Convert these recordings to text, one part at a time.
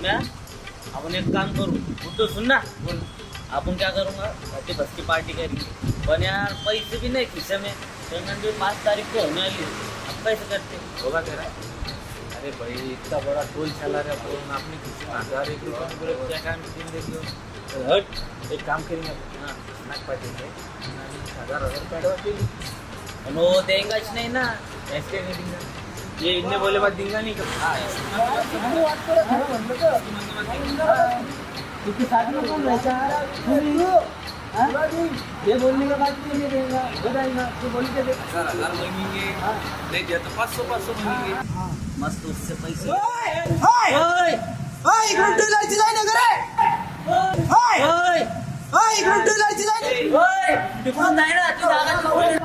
सोम्या अपन एक काम करू. बुड्ढो सुन ना अपन क्या करूँगा बस की पार्टी करेंगे पर यार पैसे भी नहीं खींचे में पेमेंट पाँच तारीख को होने वाली अब कैसे करते होगा तेरा अरे भाई इतना बड़ा टोल चला रहा फोन आपने किसी हजार एक रुपये बोले क्या काम दिन देखियो तो हट एक काम करेंगे आपण. हाँ. नाक आणि हजार हजार रुपये पण वो देंगाच नहीं ना. ऐसे नाही देंगा ये इतने बोले बाद देंगा नहीं का हाँ ये बोलने का बात नहीं देगा बताएगा तो बोल के देख हजार हजार मांगेंगे नहीं दिया तो पाँच सौ पाँच सौ मांगेंगे मस्त उससे पैसे हाय ओय! हाय इकडून टू लाईटची लाईन आहे का रे हाय ओय! हाय इकडून टू लाईटची लाईन आहे. ओय! तिकडून नाही ना तू जागा कवरेज ते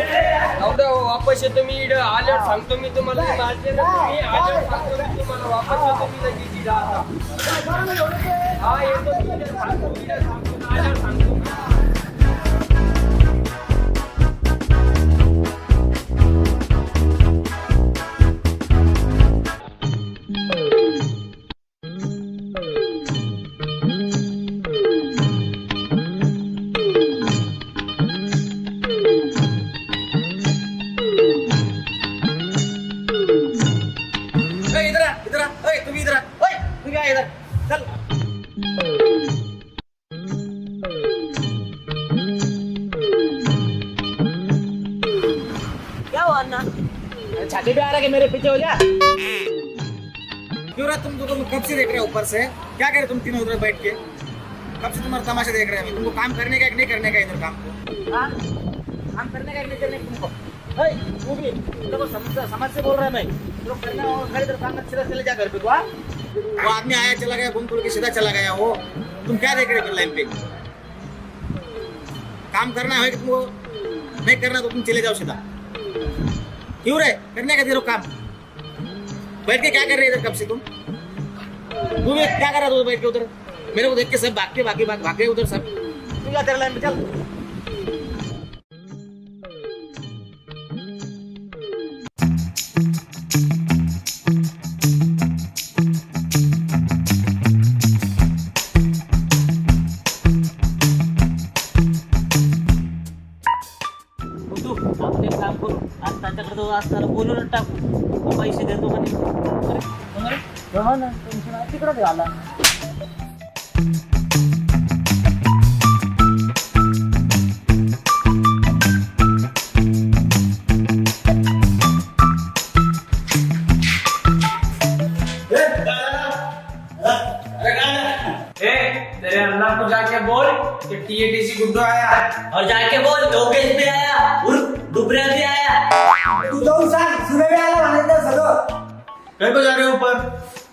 हो, वापस येतो मी इकडं आल्यावर सांगतो मी तुम्हाला. तुम्ही तुम्ही आल्यावर सांगतो मी तुम्हाला. वापस येतो मी लगेच हा येतो सांगतो आल्यावर सांगतो से। क्या करे तुम तीनों उधर बैठ के? कब से तुम्हारा तमाशा देख रहे हैं? तुमको काम करने का है कि नहीं करने का इधर काम को? हाँ? काम करने का है कि नहीं करने का तुमको? तू भी देखो समझ से बोल रहा है मैं। जो करना हो घर इधर काम अच्छे से चले जा घर पे तू? वो आदमी आया चला गया घूम फिर के सीधा चला गया वो। तुम क्या देख रहे हो लाइन पे? काम करना है कि तुमको नहीं करना तो तुम चले जाओ सीधा। क्यों रे? करने का काम। बैठ के क्या कर रहे इधर कब से तुम? तू भी क्या कर रहा था उधर बैठ के उधर? मेरे को देख के सब भाग के बाकी भाग भागे उधर सब। तू क्या तेरा लाइन पे चल। कि टीएटीसी गुड्डू आया। और जाके बोल लोकेश भी आया उर्फ़ डुबरा भी आया। तू जाऊन सांग सुरे बी आला म्हणायचं सगळं कहीं को जा रहे हो ऊपर?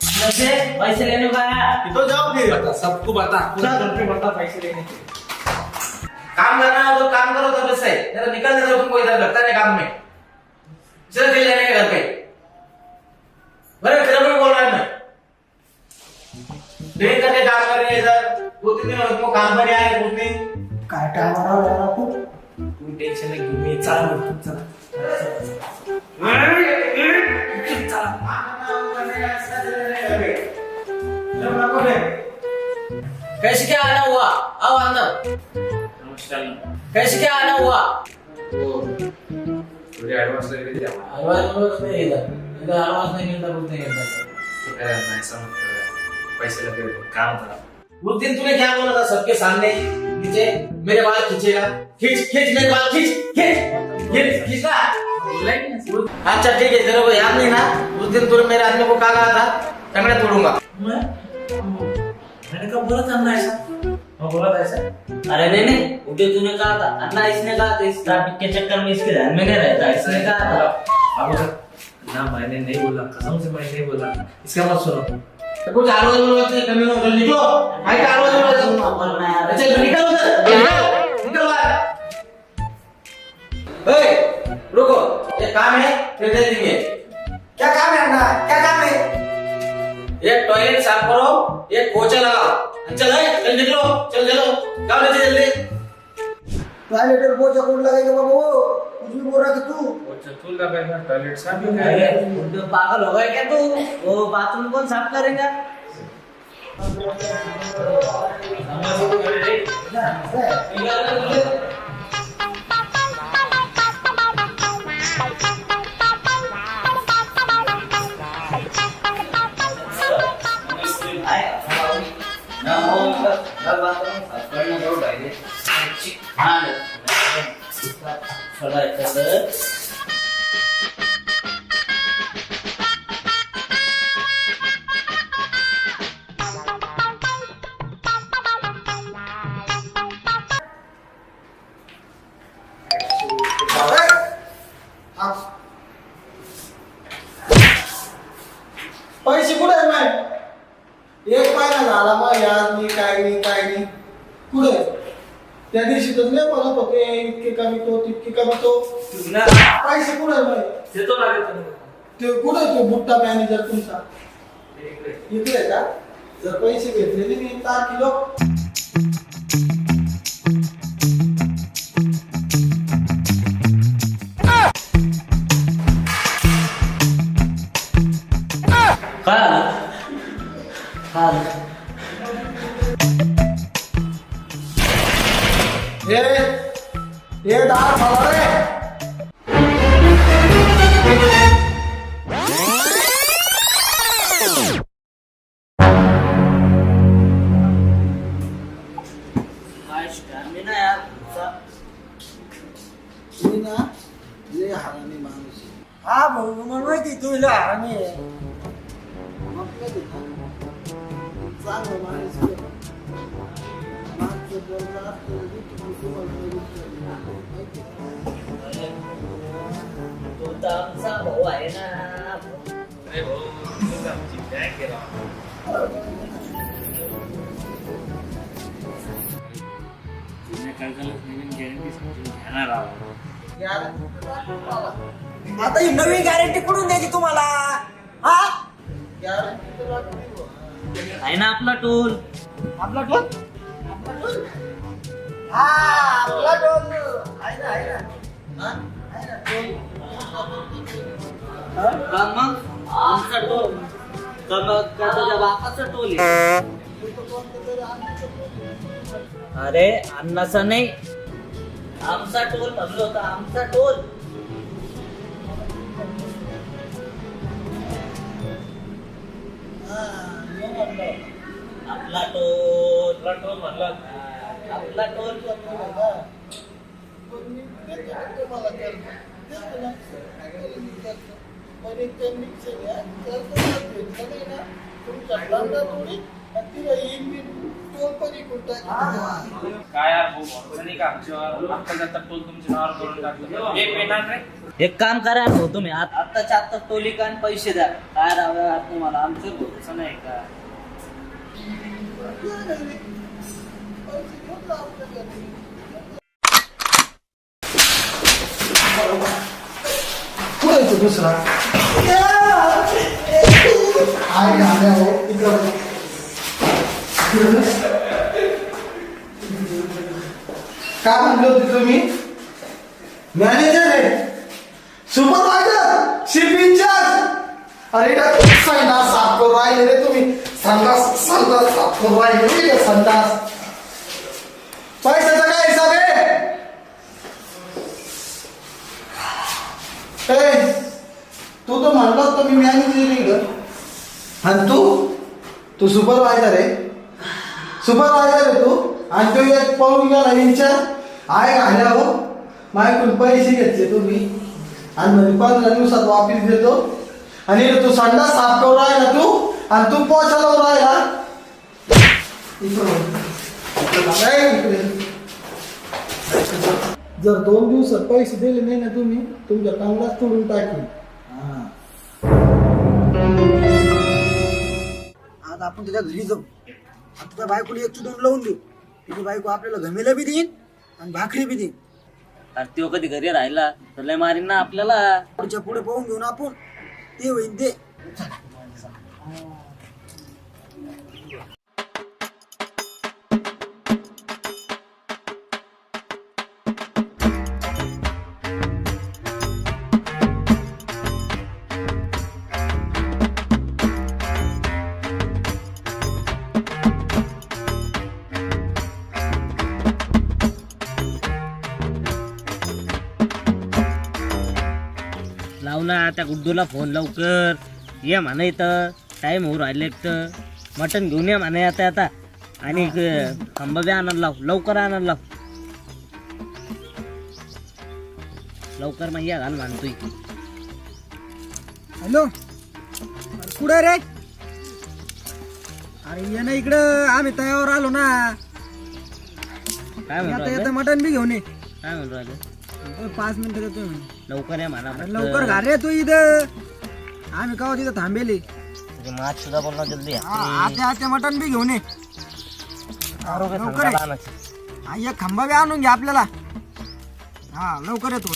जैसे पैसे लेने को आया। तो जाओ फिर। बता सबको बता। पूरा घर पे बता पैसे लेने के काम करना हो तो काम करो तब से। नहीं तो निकल दो तुमको इधर लगता नहीं काम में। चलो चले जाने के घर पे। बड़े तेरे को बोल रहा है मैं। ड्रिंक करके काम काम पर नहीं काय तू तू टेंशन नहीं घेऊ मी चला मग, चला. कैसे क्या आना हुआ? आओ अंदर कैसे क्या आना हुआ? तुझे एडवांस लगे दे आवाज नहीं इधर इधर आवाज नहीं मिलता बोलते हैं मत कर पैसे लगे काम करा. उस दिन तूने क्या बोला था सबके सामने? नीचे मेरे बाल खींचेगा। खींच खींच मेरे बाल खींच खींच खींच खींचना अच्छा ठीक है तेरे को याद नहीं ना? उस दिन तूने मेरे आदमी को कहा था? टंगड़े तोड़ूँगा। मैं? मैंने कब बोला था ना ऐसा? हाँ बोला था ऐसा? अरे नहीं नहीं उठे तूने कहा था। अन्ना इसने कहा था इस ट्रैफ़िक के चक्कर में इसके ध्यान में नहीं रहता इसने कहा था। बोला ना मैंने नहीं बोला कसम से मैंने नहीं बोला। इसका मत सुनो। ना जल्दी निकलो भाई यार निकल उधर निकल निकल बाहर. ए रुको. ये काम है फिर दे देंगे क्या काम है अन्ना क्या काम है एक टॉयलेट साफ करो एक पोछा लगाओ चल चल निकलो चल चलो. जाओ नीचे जल्दी. टॉयलेट पोछा कौन लगाएगा बाबू कुछ भी बोल रहा था तू चतुल लगाएगा टॉयलेट साफ ही अरे तो पागल हो गए क्या तू वो बाथरूम कौन साफ करेगा हाँ पैसे इतके कमी तो तितके कमी तो पैसे कुठे देतो ना ते कुठे तो बुट्टा मॅनेजर तुमचा? इकडे. का? जर पैसे घेतलेले मी तारखिलो हा आपला टोल आहे ना आहे ना आहे ना मग आमचा टोल तुझ्या बापाचा टोल आहे अरे अन्नाचा नाही. आमचा टोल म्हणलो होता आमचा टोल. आपला टोल तुला टोल म्हणला आपला पण मी तुम्हाला. पण एक त्यांनी सगळ्या कर्ज घेतलं नाही ना, टोल पण टाकेल. काय यार भाऊ भरोसा नाही का आमच्यावर आता जाता टोल तुमच्या नावावर करून टाकलं एक येणार रे एक काम करा ना भाऊ तुम्ही आत- आत्ताच्या आत्ता टोली का आणि पैसे द्या काय राव यार तुम्हाला आमचं भरोसा नाही का दुसरा आहे ना, हो. काय म्हणलो होते तुम्ही? मॅनेजर आहे. सुपरवायझर शिप इन्चार्ज अरे सांगा साफ करू राहिले रे तुम्ही. संडास संडास साफ करू राहिले. रे संडास? पैशाचा काय हिसाब आहे? तू तर म्हणला होता मी मॅनेजर आहे आणि तू? तू सुपरवायझर आहे. सुपरवायझर आहे तू. आणि तो एक पाहून गेला यांच्या आहे घाल्या हो माझ्याकडून पैसे घेतले तुम्ही. आणि म्हणजे पंधरा दिवसात वापिस देतो. आणि तू संडा साफ करून राहिला तू. आणि तू पोचायला राहिला. इकडं जर दोन दिवसात पैसे दिले नाही ना तुम्ही तुमच्या कामलाच तोडून टाकेल आता आपण त्याच्या घरी जाऊ. आता त्या बायकोला एक दोन लावून देऊ. तिची बायको आपल्याला घमेला बी देईन आणि भाकरी बी देईन. अरे तो कधी घरी राहिला तर लय मारीन ना आपल्याला. पुढच्या पुढे पाहून घेऊन आपण. ते होईन ते. ना त्या गुड्डूला फोन लवकर. ये म्हणा इथं. टाईम होऊ राहिले तर. मटण घेऊन ये म्हणा आता आता. आणि खंबा बी आणायला लाव. लवकर आणायला लाव. लवकर मग या घाल म्हणतोय. हॅलो? कुठे रे? अरे ये ना इकडं. आम्ही तयावर आलो ना. काय म्हणतो आता मटण बी घेऊन ये. काय म्हणतो पाच मिनिटं देतो मी. लवकर या म्हणा अरे लवकर घा रे तू इथं. आम्ही का तिथं थांबेली? माछ सुद्धा बोलणं जल्दी. आता आता मटण बी घेऊन ये. आरोग्य लवकर. हा एक खंबा बी आणून घ्या आपल्याला. हा लवकर येतो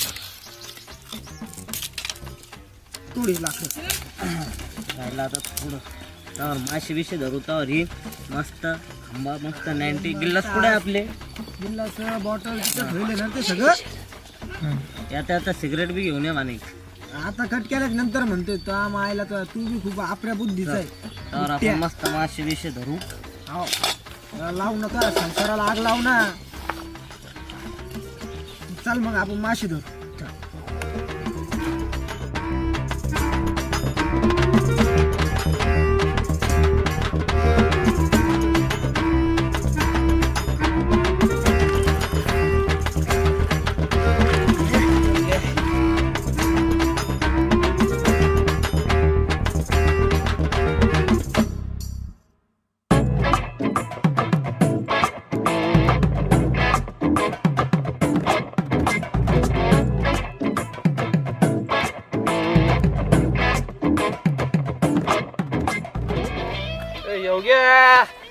तुडी लाकडं. राहिला आता थोडं. तर मासे बिशे धरू तर ही मस्त खंबा मस्त नाईन्टी गिल्लास पुढे आपले? गिल्लास बॉटल तिथं ठेवले ना ते सगळं. यात आता सिगरेट बी घेऊन ये म्हणे. आता कट केल्याच नंतर म्हणतोय तो आयला तो तू बी खूप आपल्या बुद्धीचा आहे. तर आपण मस्त मासे बिशे धरू. हो. लावू नका संसाराला आग लावू ना. चल मग आपण माशी धरू.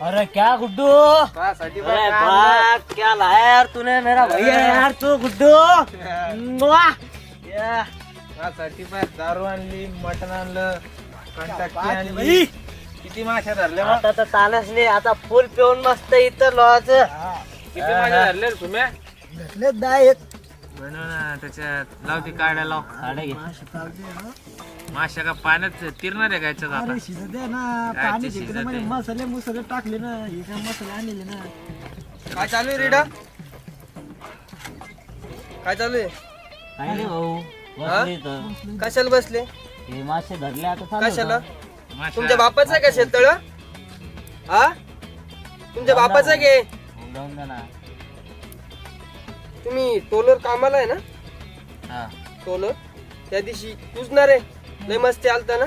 अरे क्या गुड्डू? अरे बाप क्या लाया यार तूने मेरा भैया यार तू गुड्डू। वाह। या. पण दारू आणली मटण आणलं कंटाक्की आणली. किती मासे धरले मग आता तर नाही आता फुल पिऊन मस्त इथं लॉज. किती रे तुम्ही घेतले दहा एक. बनव ना त्याच्यात लाव ती काढ्या लाव. घे. का पाण्यात तिरणार आहे का याच्यात आता? अरे शिजत आहे ना काय पाणी ते तिकडे शिजत म्हणजे? मसाले मुसले टाकले ना हे काय मसाले आणले ना. काय चालू आहे रेडा? काय चालू आहे? काय नाही भाऊ बसले इथं. कशाला बसले? हे मासे धरले आता चालू कशाला? होतं. तुमच्या बापाचं आहे का शेततळ? हा? तुमच्या बापाचं आहे द्या ना तुम्ही टोलर कामाला आहे ना? हा. टोलर? त्या दिवशी तूच ना रे लय मस्ती आलता ना?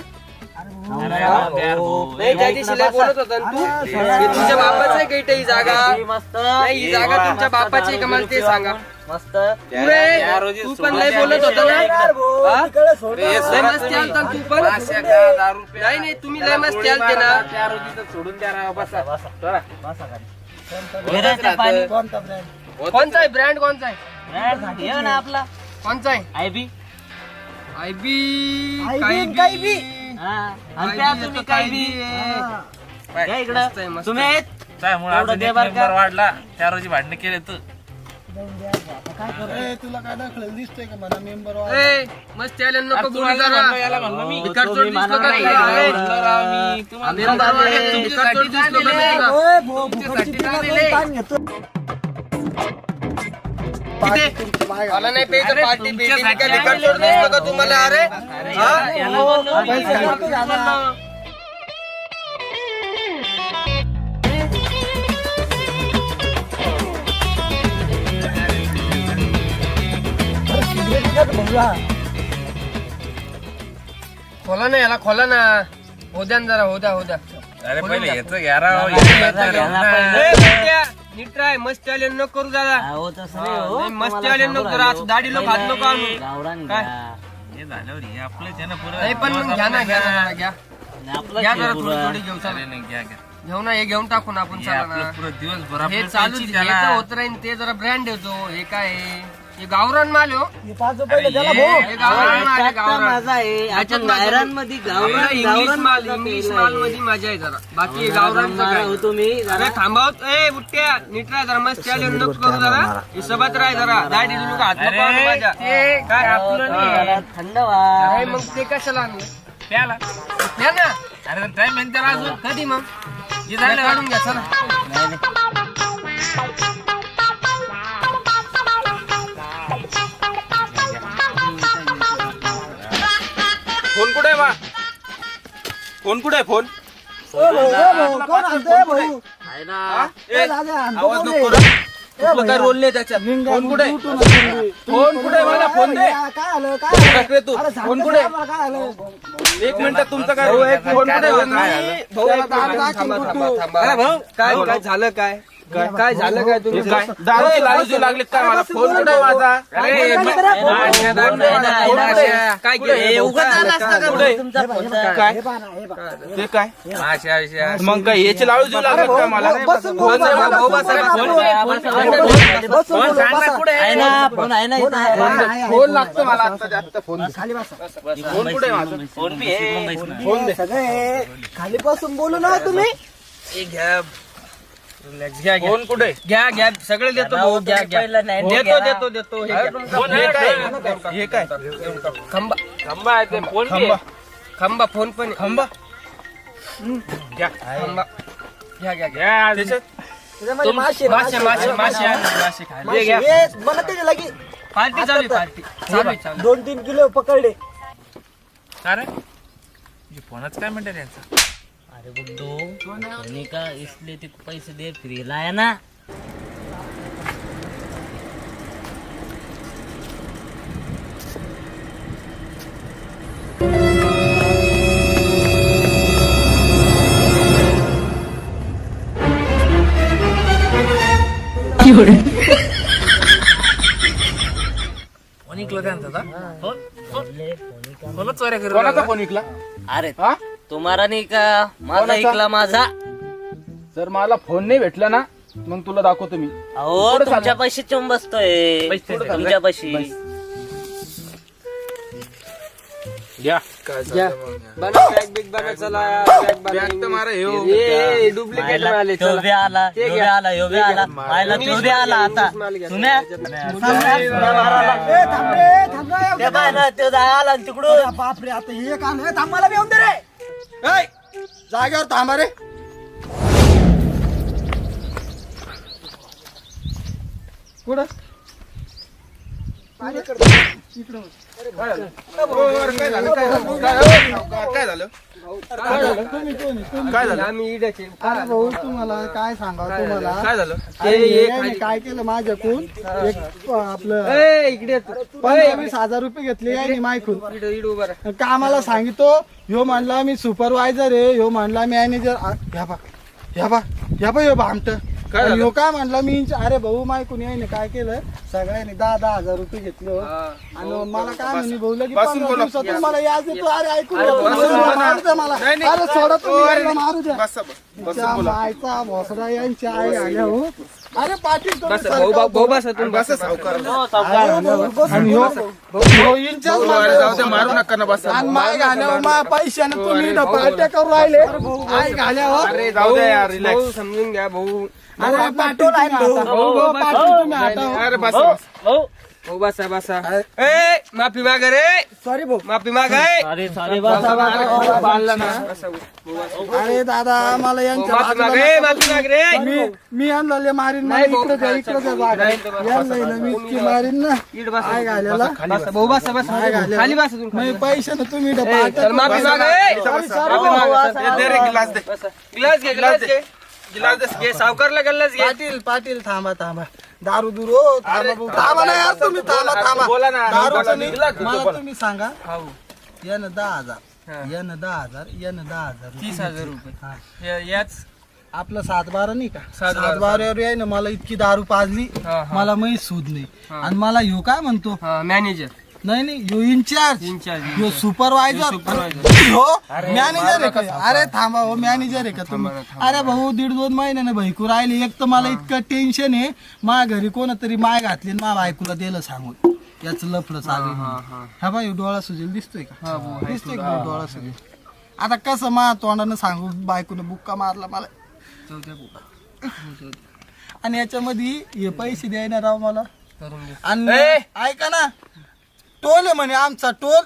नाही त्या दिवशी लय बोलत होता ना तू हे तुमच्या बापाचं आहे का इथे ही जागा? किती मस्त. नाही ही जागा तुमच्या बापाची आहे का? मला ते सांगा. मस्त. तू रे तू पण लय बोलत होता ना? हा? लय मस्ती आलता ना तू पण? नाही नाही तुम्ही लय मस्ती आलते ना? सोडून द्या बसा. विराचं पाणी. कोणचा आहे? ब्रँड कोणचा आहे? घे ना आपला. कोणचा आहे? I B. आय बी. बी, काही बी. हा आणि त्या तुम्ही काय बी या इकडं तुम्ही आहेत? तेवढं दे बरं का? वाढला त्या रोजी भांडण केले तू ए, तुला काय दिसतंय का मला मेंबर ए, मस्ती आल्या नको बोलू जरा भिकारचोट तुम्ही दिसतो म्हणा का नाही, तुला? काय ए, बोललं? आम्ही तुमच्या म्हणतो वाड्यात आले. भिकारचोट दिसतो का तुला? ओय, भो, भुकटची तुमच्यासाठी पिना काय करून दिलंय? ताण घेतो. किती? मला नाही पार्टी तुम्हाला अरे. हा? खोला ना याला खोला ना. हो द्या ना जरा हो द्या हो द्या. अरे पहिले. याचं घ्या घ्या ना, घ्या ना नीट राय मस्त आले नको करू दादा अहो तसं नाही हो. नाही, मस्ती तुम्हाला आले सांगू नको राहिलो. दाढी लोक हात नको आणू. गावरान काय? घ्या. नाही पण मग घ्या ना घ्या जरा, घ्या आणि आपलं घ्या थोडी पुरं. थोडी घेऊ चला घेऊ ना हे घेऊन टाकू ना आपण चला ना हे चालू हे तर होत राहील ते जरा ब्रँड येतो हे काय आहे? हे गावरान माल हो. हे हे भाऊ गावरान माल आहे, तर गावरान. मजा आहे. गावरान इंग्लिश गावरान माल मजा इंग्लिश. माल मध्ये मजा आहे जरा. बाकी हे गावरान मारा हो तुम्ही अरे जरा थांबावत. ए बुट्ट्या नीट राहा जरा मस्त आले नको करू जरा. हिशोबात राह जरा. दाढी लोक हात नको आणू माझ्या. काय? आपलं जरा नाही थंड व्हा नाही मग ते कशाला आणलं प्याला. प्या ना. अरे टाइम आहे त्याला अजून. कधी मग? जे झालं काढून घ्या चला. नाही, नाही. फोन कुठे बा? फोन कुठे फोन? आवाज कोण नको रे? करू. कुठलं काय रोल नाही त्याच्यात? फोन कुठे. फोन कुठे मला फोन दे. काय तू. अरे फोन कुठे? एक मिनिट तुमचं काय? फोन कुठे भाऊ काय झालं काय? काय झालं काय तुम्ही? काय दारूची लालूची लागली काय मला फोन कुठे माझा अरे करा, फोन नाही. काय हे केलं उगाच आला असता का कुठे? भाऊ तुमचा फोन. तर? काय? हे हे. ते काय. मग काय याची लालूची अरे लागली काय मला? भाऊ, बसून बोलू, फोन भाऊ, बसा, फोन. फोन दे, बसून फोन बोलू, दे. बसून बोलू, बसा. आहे ना फोन आहे ना फोन आहे, इथं. आहे, आहे, आहे. फोन लागतो मला आता जास्त फोन. दे. खाली बसा. फोन कुठे आहे माझा? फोन बी आहे. सगळे खाली बसून बोलू ना तुम्ही हे घ्या रिलॅक्स घ्या घ्या. फोन कुठे? घ्या घ्या. सगळे देतो भाऊ, भाऊ घ्या तुम्ही घ्या. पहिलं नाही. देतो घ्या. देतो देतो. हे घ्या. हे काय? हे काय? खंबा. खंबा आहे ते फोन खंबा. खंबा फोन पण आहे. खंबा. घ्या. खंबा. घ्या घ्या घ्या. त्याच्यात त्याच्यामध्ये मासे मासे मासे मासे आणले, मासे खायला. मासे. घ्या हे बनते ते लगी. पार्टी चालू आहे, पार्टी. चालू आहे, चालू आहे. दोन तीन किलो पकडले. अरे बुड्डो कोणी का इसलिए ते पैसे दे फ्रीला आहे ना. कोणाचा फोन विकला अरे. हा? तुम्हाला नाही का? माझा कोणाचा? ऐकला माझा? जर मला फोन नाही भेटला ना मग तुला दाखवतो मी. अहो पुढं तुमच्या. पैसे चोम बसतोय पैसे. तुमच्या पैसे घ्या बना बॅग बिग बना चला बॅग बना. बॅग तर मारा हो. डुप्लिकेट आले तो बी आला ते तो बी घ्या. आला ह्यो बी आला. पाहिला तो बी आला आता. सुन्या? थांब थांब आला तिकडून बापरे आता हे काम हे थांब मला बी येऊन दे रे. ए, जागेवर थांबा रे. कुठं? इकडं काय झालं? काय झालं? काय झालं? कोणी तुम्ही काय झालं? आम्ही इडचे अरे भाऊ तुम्हाला काय सांगा तुम्हाला? काय झालं? अरे हे याने काय केलं माझ्याकून एक आपलं ए, इकडे तू. पंधरा वीस हजार रुपये घेतले याने मायकून. इकडे इकडे उभा राहा. कामाला सांगितो ह्यो म्हणला मी सुपरवायझर आहे. ह्यो म्हणला मॅनेजर ह्या बा. ह्या बा. ह्या बा ह्यो भामट काय झालं? ह्यो काय म्हणला मी अरे भाऊ मायकून याने काय केलं? सगळ्यांनी दहा दहा हजार रुपये घेतले. हो. आणि मला काय म्हणे भाऊ लगी बसून पंधरा बोला. दिवसात तुम्हाला याद येतो अरे ऐकून अरे घ्या. बसून तुम्ही बोला. मारू द्या मला. नाही, नाही. अरे सोडा तुम्ही अरे, याला मारू द्या. बस बस बस त्या बोला. मायचा भोसडा यांची आई आल्या हो. अरे पाटील तुम्ही बस भाऊ भाऊ भाऊ बसा तुम्ही बस सावकार. आणि ह्यो- ह्यो इंचाच अरे मारला. जाऊ दे मारू नका ना बस. आणि माय घाल्यावर पैशाने तुम्ही पार्ट्या करून राहिले. आई घाल्यावर अरे जाऊ दे यार रिलॅक्स भाऊ समजून घ्या भाऊ. अरे आता. भाऊ, भाऊ, भाऊ, पाटील तुम्ही आता. अरे बस बस. भाऊ भाऊ बसा बसा. ए माफी मागा रे. सॉरी भाऊ. माफी सॉरी बसा बांधला ना. अरे दादा मला यांच्या माफी बाजूला माग रे नका. माफी माग रे. करू. मी मी यांना लय मारीन ना नाही भाऊ, इकडे द्या नाही, इकडे द्या नाही, जागा. नाही, नाही, यांना हिला मी इतकी मारीन ना. इट बसा आई घाल्याला? बसा भाऊ बसा. बसा काय घाल्या? खाली बसा तुम्ही. मी पैशाने तुम्ही इथं ए, माफी माग राहिले. रे सॉरी, सॉरी माफी भाऊ, मागा. असं- दे रे गिलास दे. बसा. गिलास घे गिलास घे. गिलास दे घे सावकारला गिलास घे. पाटील पाटील थांबा थांबा. दारू दुरो थांबा भाऊ. थांबा. ना यार तुम्ही थांबा थांबा. बोला ना. दारूचं बोला. मला तुम्ही सांगा. यानं दहा हा. हजार यानं दहा हजार यानं दहा हजार तीस हजार रुपये. हा. या- याच? आपलं सात बारा नाही का? सात सात बारा. बारावर आहे ना मला इतकी दारू पाजली. हा, हा. मला माहीत सूद नाही आणि मला ह्यो काय म्हणतो? मॅनेजर. नाही नाही ह्यो इन्चार्ज इन्चार्ज ह्यो सुपरवायझर. हो मॅनेजर आहे का? अरे थांबा हो मॅनेजर आहे का तुम्ही? अरे भाऊ दीड दोन महिन्याने भैकू राहिले. एक तर मला इतकं टेन्शन आहे. मा घरी कोणतरी माय घातली आणि मा बायकोला दिलं सांगून. याच लफडं चालू आहे. हा हा. हा बाई डोळा सुजेल दिसतोय का? हा भाऊ, आहे दिसतोय का डोळा. सुजेल? आता कसं मा तोंडानं सांगू बायकोनं बुक्का मारला मला. चौथ्या. आणि याच्यामध्ये हे पैसे द्यायना राव मला. करून. आणि! ऐका ना. टोल आहे म्हणे आमचा टोल.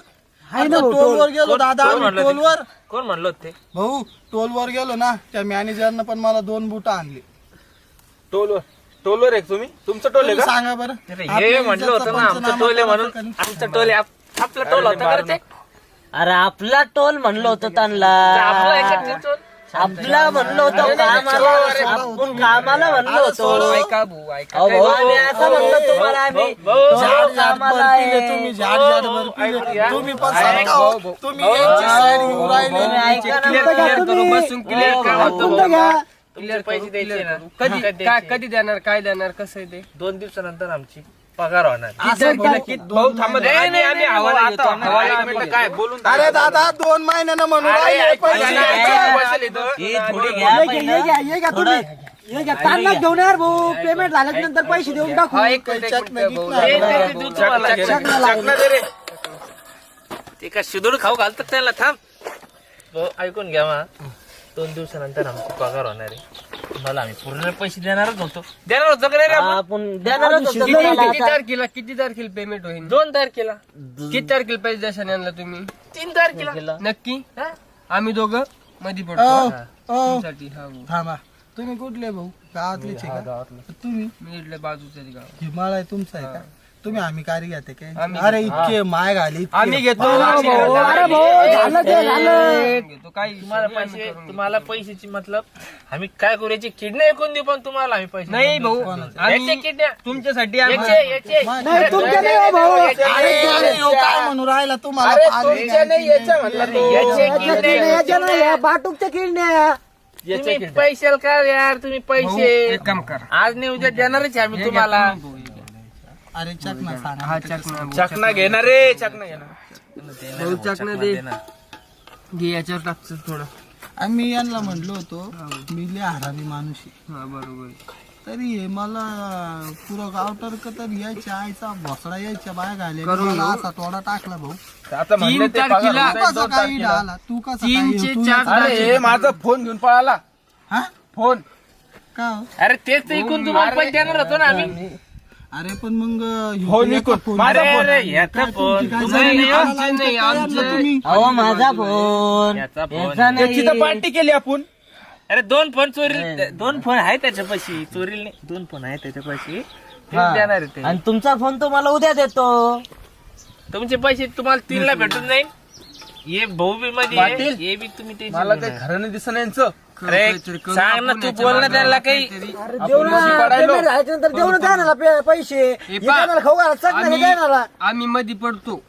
आता टोलवर गेलो दादा आम्ही टोलवर. कोण म्हणलो ते? भाऊ टोलवर गेलो ना त्या मॅनेजरनं पण मला दोन बुट आणले. टोलवर? टोलवर आहे का तुम्ही? तुमचं टोल आहे तुम्ही का सांगा बरं. हे आपल्या इज्जतचा होतं ना आमचं पंचनामा टोल आहे म्हणून? आमचं टोल आहे. आप- आपला टोल होता का रे ते अरे आपला टोल म्हणलं होतं त्यांना. आपला म्हणलं होतं कामाला आपण कामाला म्हणलं होतं ऐका भाऊ ऐका. अहो, भाऊ, आम्ही असं म्हणलं तुम्हाला आम्ही. कामाला आहे. तुम्ही झाड झाड तुम्ही पण सरका हो. तुम्ही यांची साईड घेऊन राहिले तुम्ही ऐका ना क्लिअर क्लिअर करू बसून क्लिअर हो, करा. भाऊ. क्लिअर पैसे द्यायचे ना. कधी काय कधी देणार काय देणार कसं आहे ते? दोन दिवसानंतर आमची. पगार होणार. काय बोलून अरे दादा दोन महिन्यानं म्हणून. ही घेऊन यार भाऊ. पेमेंट झाल्यानंतर पैसे देऊन टाकू. हा. ते का शिदूड खाऊ घालतात त्याला थांब. हो, ऐकून घ्या मा. दोन दिवसानंतर आमचा पगार होणार आहे. तुम्हाला आम्ही पूर्ण पैसे देणारच होतो. देणार होतं का नाही रे आपण? आपण देणारच होतो किती तुम्हाला किती आता. तारखेला किती तारखेला पेमेंट होईल? दोन तारखेला. किती तारखेला पैसे द्यायला आणला तुम्ही? तीन तारखेला. नक्की? आम्ही दोघं मध्ये पडतो. तुमच्यासाठी, हा भाऊ. थांबा. तुम्ही कुठले भाऊ? गावातलेच आहे का? तुम्ही? मी इथल्या बाजूच्या गाव हिमालय आहे तुमचा आहे का? तुम्ही आम्ही कारी घेते काय आम्ही अरे इतके माय घाली इतके. आम्ही घेतो. अरे भाऊ झालं ते झालं. घेतो. काही तुम्हाला पैसे तुम्हाला पैशाची मतलब आम्ही काय करू याची किडनी ऐकून देऊ पण तुम्हाला आम्ही पैसे. नाही भाऊ. याचे किडनी तुमच्यासाठी याचे आम्ही याचे. नाही तुमच्या नाही हो भाऊ. अरे अरे, ह्यो काय म्हणू राहिला तुम्हाला? पाणी तुमच्या नाही याच्या म्हणला तो. याचे याच्या किडनी नाही, याच्या नाही, या बाटूकच्या किडण्या. तुम्ही पैशाल का यार? तुम्ही पैसे एक काम करा. आज नाही उद्या देणारच आहे आम्ही तुम्हाला. अरे चकना सांगा हा चकना चकना घेणार रे चकना घेणार. भाऊ चकना दे. घे याच्यावर टाकतो थोडं. आम्ही यांना म्हणलो होतो मी लय हरामी माणूस आहे. हा बरोबर. तरी हे मला पुरं गावटर तर यायच्या आईचा भोसडा यायच्या बाया घाले मला असा थोडा टाकला भाऊ. आता म्हणले ते पगार तारखेला- तू होत आहे कसा दोन काही. आला? तू कसा तीनचे काही- तू- चार अरे हे माझा फोन घेऊन पळाला. हा? फोन. का हो? अरे तेच तर ऐकून तुम्हाला पैसे देणार होतो ना आम्ही. अरे पण मग. फोन- माझा अरे फोन. अरे याचा काय फोन तुमची काय तुमचा झाली? नाही, आम्हाला आमचे नाही, काय आमचे. आणलं तुम्ही? अहो माझा फोन याचा फोन त्याची तर पार्टी केली आपण अरे दोन फोन चोरी दोन फोन आहे त्याच्यापाशी चोरील नाही दोन फोन आहे त्याच्यापाशी देणार आहे ते आणि तुमचा फोन तो मला उद्या देतो तुमचे पैसे तुम्हाला तीन ला भेटून जाईल ये भाऊ बी मध्ये आहे, पाटील. ये बी तुम्ही मला काही. खरं नाही दिसत यांचं अरे सांग ना तू बोल ना त्याला काही आपण देऊ ना पडायलो. पेमेंट झाल्यानंतर देऊ ना द्या ना पे- पैसे. हे पहा, द्या ना खाऊ घाला आम्ही द्या ना आम्ही मध्ये पडतो.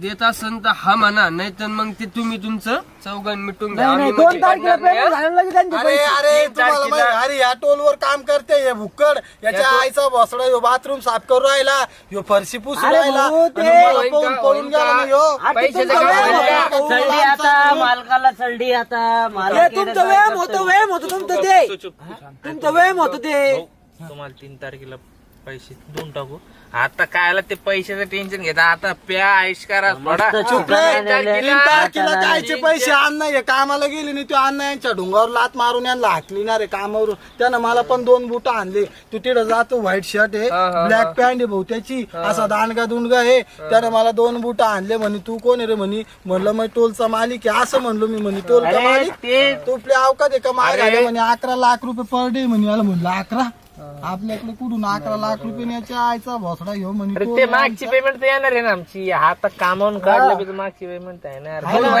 देत असन तर हा म्हणा नाही तर मग ते तुम्ही तुमचं चौघांनी मिटून घ्या नाही आम्ही नाही मध्ये दोन तारखेला पडणार नाही, पेमेंट हा. झालं लगेच त्यांचे अरे पैसे अरे तुम्हाला माहिती- अरे या टोलवर काम करते हे भुक्कड याच्या आईचा भोसडा ह्यो बाथरूम साफ करू राहिला ह्यो फरशी पुसू अरे राहिला भाऊ, ते- आणि मला होईन पळून का, पळून होईन गेला का? ना ह्यो. आता पैशाचं तुमचा काय व्यायाम झालं? होतो. चढली आता मालकाला चढली आता हे तुमचं व्यायाम होतो व्यायाम होतो तुमचं ते तुमचं व्यायाम होतो ते तुम्हाला तीन तारखेला पैसे देऊन टाकू. आता कायला ते पैशाचं टेन्शन घेता? आता प्या आयुष करा थोडा. तीन तारखेला जायचे पैसे अण्णा हे कामाला गेले नाही ते अण्णा यांच्या ढुंगावर लात मारून यांना हाकलिणार आहे कामावरून. त्यानं मला पण दोन बुट आणले. तू तिथं जातो व्हाईट शर्ट आहे हा, हा, ब्लॅक पॅन्ट आहे भाऊ त्याची. असा दांडगा दुंडगा आहे. त्यानं मला दोन बुट आणले म्हणे. तू कोण आहे रे म्हणे? म्हणलं मग टोलचा मालिक आहे. असं म्हणलो मी म्हणे. टोलचा अरे मालिक? ते तू आपल्या अवकात आहे का? माय घाले म्हणे अकरा लाख रुपये पर डे म्हणे. मला म्हणलं अकरा? आपल्याकडे कुठून अकरा लाख रुपये याच्या आईचा भोसडा घेऊ अरे ते मागची पेमेंट तर येणार आहे ना आमची. आता कामावून काढलं तर मागची पेमेंट आराम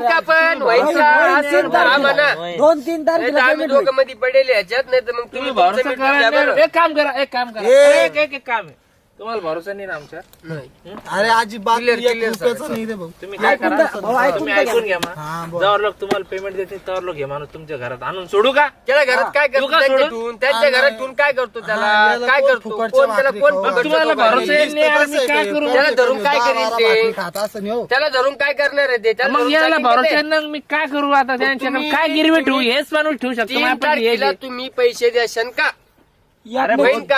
का पण का असेल तर हा म्हणा दोन तीन तारखेला आम्ही दोघं मध्ये पडेल ह्याच्यात नाही तर मग तुम्ही तुमचं. एक काम करा एक काम करा. एक एक एक काम आहे. तुम्हाला भरोसा नाही ना आमच्या? नाही. अरे अजिबात Clear, एक clear रुपयाचं सांगा, नाही रे भाऊ. तुम्ही काय करा? भाऊ, ऐकून तुम्ही घ्या. ऐकून घ्या हा, मा बोल. जवळ लोक तुम्हाला पेमेंट देते त्यावर लोक हे माणूस तुमच्या घरात. आणून सोडू का? त्याला घरात काय तू करतो सोडून? त्यांच्यातून त्यांच्या घरात ठेवून काय करतो त्याला? हा, याला काय कोण करतो? फुकटच्या कोण त्याला भाकरी कोण खाऊ? तुम्हाला भरोसा घालेल? नाही यार, मी काय करू? त्याला धरून काय करीन ते? भाकरी खात असं नाही हो. त्याला धरून काय करणार आहे ते? त्याला मग धरून याला चालीन का भरोसा? नाही, मी काय करू आता? त्यांच्याकडे तुम्ही- काय गिरवी ठेवू? तुम्ही- हेच माणूस ठेवू शकतो. तीन माझ्यापाशी हे तारखेला जे. तुम्ही पैसे द्याशन का? अरे बहीण का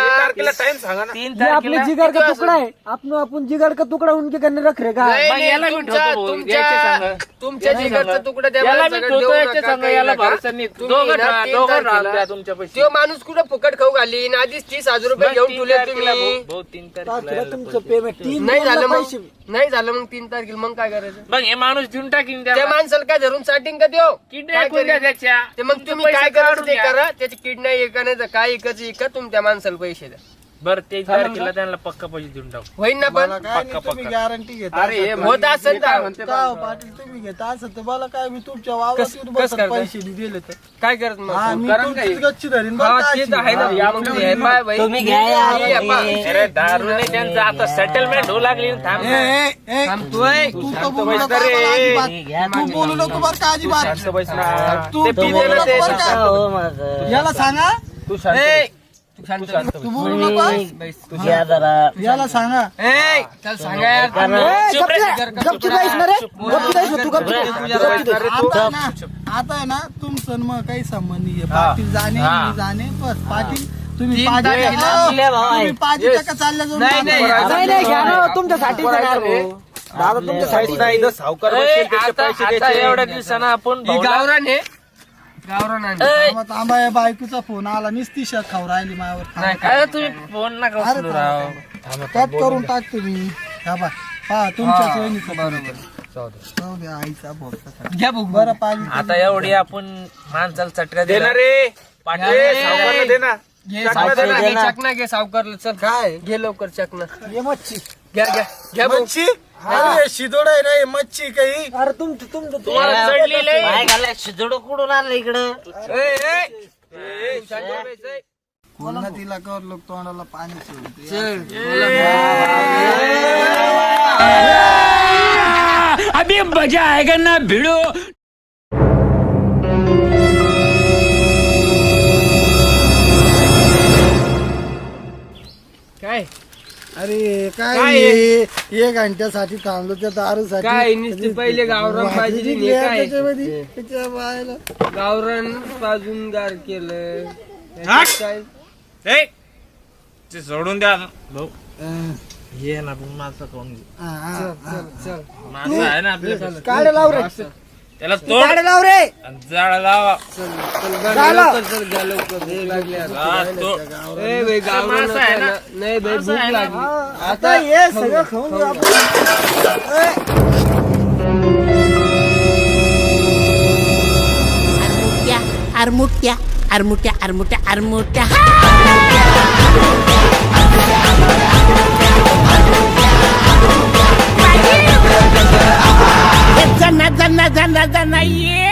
टाइम सांगा ना. तीन ये अपने तारखेला जिगर का किती टुकड़ा है अपनो अपन जिगर का टुकड़ा उनके करने रख रहेगा नाही, मग नाही, याला मी तुमच्या- ठेवतो भाऊ, तुमच्या याचे सांगा. तुमच्या याचे जिगरचा सांगा. तुकडा त्या याला मी माणसाकडे ठेवतो देऊ याचे नका, सांगा काही याला नका. भरोसा नाही. तुम्ही दोघं ना राहा- तीन दोघं तारखेला- राहून द्या तुमच्या पैसे तो माणूस कुठं फुकट खाऊ घालीन? आधीच तीस हजार रुपये घेऊन तीन ठेवले तारखेला तुम्ही. भाऊ- भाऊ तीन तारखेला तुमचं पाहिजे. पेमेंट तीन नाही दोनला झालं मग. पैसे. नाही झालं मग तीन तारखेला मग काय करायचं मग हे माणूस देऊन टाकीन त्या त्याला. माणसाला काय धरून साटिंग का देऊ किडनी काय ऐकून द्या करीन? त्याच्या ते मग तुमचे तुम्ही पैसे काय काढून ते घ्या. करा त्याची किडनी एका नाही तर काय एकाच एका तुम्ही त्या माणसाला पैसे द्या बरं तेच तारखेला त्यांना पक्का पैसे देऊन टाकू होईन ना पण मला काय नाही तुम्ही गॅरंटी घेता अरे हे होत असेल तर का हो, पाटील तुम्ही घेता असं तर मला काय मी तुमच्या वावरात कस- येऊन कस बसत करताय? पैसे दिले तर काय करत मग हा मी कारण तुमचीच काय गच्ची धरीन बरं हा, का ते अशी? तर आहे ना. हा, मग हे पाय बाई. तुम्ही घ्या यार. हे पहा. अरे दारू नाही त्यांचं आता सेटलमेंट होऊ लागली ना, थांब ए, ना. ए, ए, थांबतोय. तू तर बोलू नको रे. मला अजिबात. हे घ्या तू बोलू नको बरं का अजिबात शांत बस ना. तू ते तू पिते बोलू ना ते. नको बरं का हो माझं याला सांगा तू शांत ए, बस. शांत बस. तू बोलू जरा. याला सांगा. ए, चल सांगा यार. ए, चुप रे. गपची- गपची बाईस ना रे. गपची बाईस ना, तू. गपची रे. तू गपची दे. आता ना आता आहे ना तुमचं आणि मग काही संबंध नाही पाटील जाणे हा. मी जाणे. बस पाटील तुम्ही तीन भाव. तुम्ही पाच टक्का चालल्या जाऊन नाही, नाही. नाही नाही घ्या ना. तुमच्यासाठी. दादा तुमच्यासाठी ए, आता आता एवढ्या दिवसानं आपण ही भाऊला- गावरान आहे. गावरान आहे. थांबा, थांबा या बायकोचा फोन आला निस्ती शक खाऊ राहिली माझ्यावर नाही काय. अरे तुम्ही फोन नका अरे उचलू थांबा, राव. थांबा. कट करून टाकतो मी. हा बा पहा तुमच्याच वहिनीचं बरोबर. जाऊ द्या आईचा भोगता घ्या बघू. बरं पाहिजे आता एवढी आपण माणसाला चटका देणार रे. पाटील घे, सावकारला दे ना. घे चकना सावकारला दे घे. चकना घे सावकारला. चल काय? घे लवकर चकना. ये मच्छी. घ्या घ्या. घ्या. मच्छी? अरे शिदोड आहे रे मच्छी काही. अरे तुमचं तुमचं तुम्हाला चढली लय. काय घालाय शिजोड कुठून आणलं इकडं? ए, ए. ए, शांत बस, ए. कोणा तिला कर लोक तोंडाला पाणी सोडते? अभी मजा आएगा ना भिड़ो। काय? अरे काय काय हे? एक घंट्यासाठी थांबलो त्या दारूसाठी काय नुसती पहिले गावरान पाहिजे निघली हे आहे काय त्याच्यामध्ये. त्याच्या बायला. गावरान पाजून गार केलं काय? ए, ते सोडून द्या भाऊ ये ना पण माझं कोण हा, हा, हा. चल माझं आहे ना आपल्या काढे लाव रे त्याला तोड लाव रे. आणि जाळ लावा. आता. आहे ना? भूक आहे ना? लागली. हे सगळं खाऊन घेऊ आपण Armutia, armutia, armutia, armutia, armutia. dana na dana na yeah.